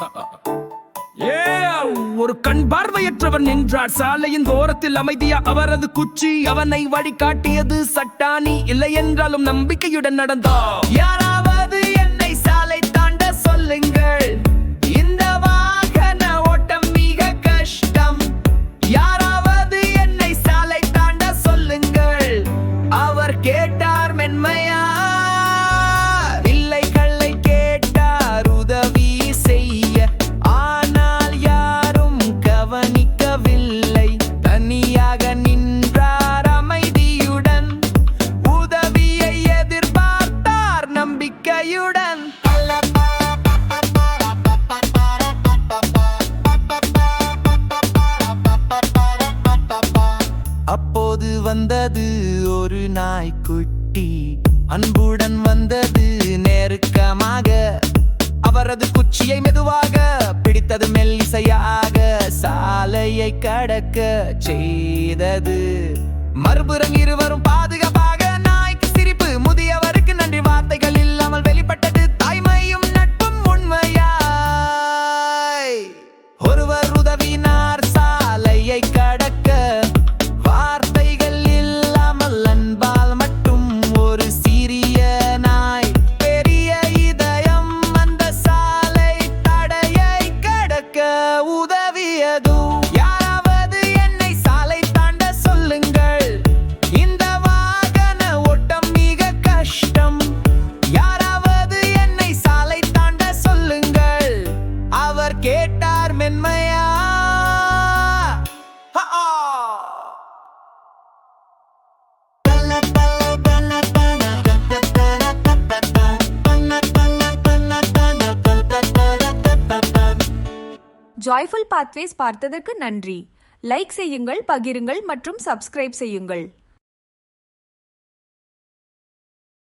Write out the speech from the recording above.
ஒரு கண் பார்வையற்றவர் நின்றார். சாலையின் ஓரத்தில் அமைதியா அவரது குச்சி அவனை வழிகாட்டியது சட்டாணி இல்லை என்றாலும் நம்பிக்கையுடன் நடந்தார். யாராவது என்னை சாலை தாண்ட சொல்லுங்கள். அப்போது வந்தது ஒரு நாய்க்குட்டி. அன்புடன் வந்தது நெருக்கமாக. அவரது குச்சியை மெதுவாக பிடித்தது மெல்லிசையாக. சாலையை கடக்க செய்தது. மறுபுறம் இருவர் do ஜாய்ஃபுல் பாத்வேஸ் பார்த்ததற்கு நன்றி. லைக் செய்யுங்கள் பகிருங்கள் மற்றும் சப்ஸ்கிரைப் செய்யுங்கள்.